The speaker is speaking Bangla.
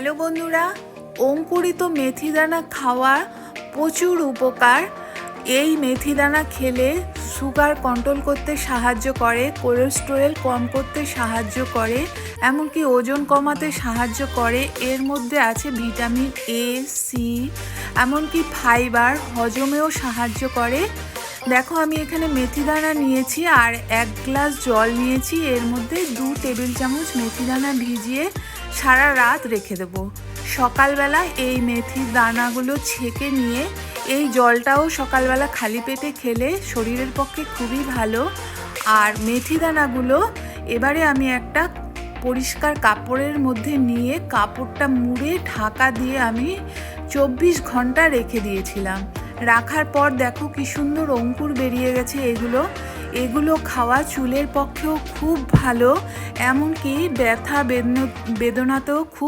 হ্যালো বন্ধুরা, অঙ্কুরিত মেথি দানা খাওয়া প্রচুর উপকার। এই মেথি দানা খেলে সুগার কন্ট্রোল করতে সাহায্য করে, কোলেস্টেরল কম করতে সাহায্য করে, এমনকি ওজন কমাতে সাহায্য করে। এর মধ্যে আছে ভিটামিন এ, সি, এমনকি ফাইবার হজমেও সাহায্য করে। দেখো আমি এখানে মেথি দানা নিয়েছি আর এক গ্লাস জল নিয়েছি। এর মধ্যে দু টেবিল চামচ মেথি দানা ভিজিয়ে সারা রাত রেখে দেবো। সকালবেলা এই মেথি দানাগুলো ছেঁকে নিয়ে এই জলটাও সকালবেলা খালি পেটে খেলে শরীরের পক্ষে খুবই ভালো। আর মেথি দানাগুলো এবারে আমি একটা পরিষ্কার কাপড়ের মধ্যে নিয়ে কাপড়টা মুড়ে ঢাকা দিয়ে আমি চব্বিশ ঘণ্টা রেখে দিয়েছিলাম। রাখার পর দেখো কি সুন্দর অঙ্কুর বেরিয়ে গেছে এগুলো। এগুলো খাওয়া চুলের পক্ষেও খুব ভালো এমনকি ব্যথা বেদনা বেদনাতেও খুব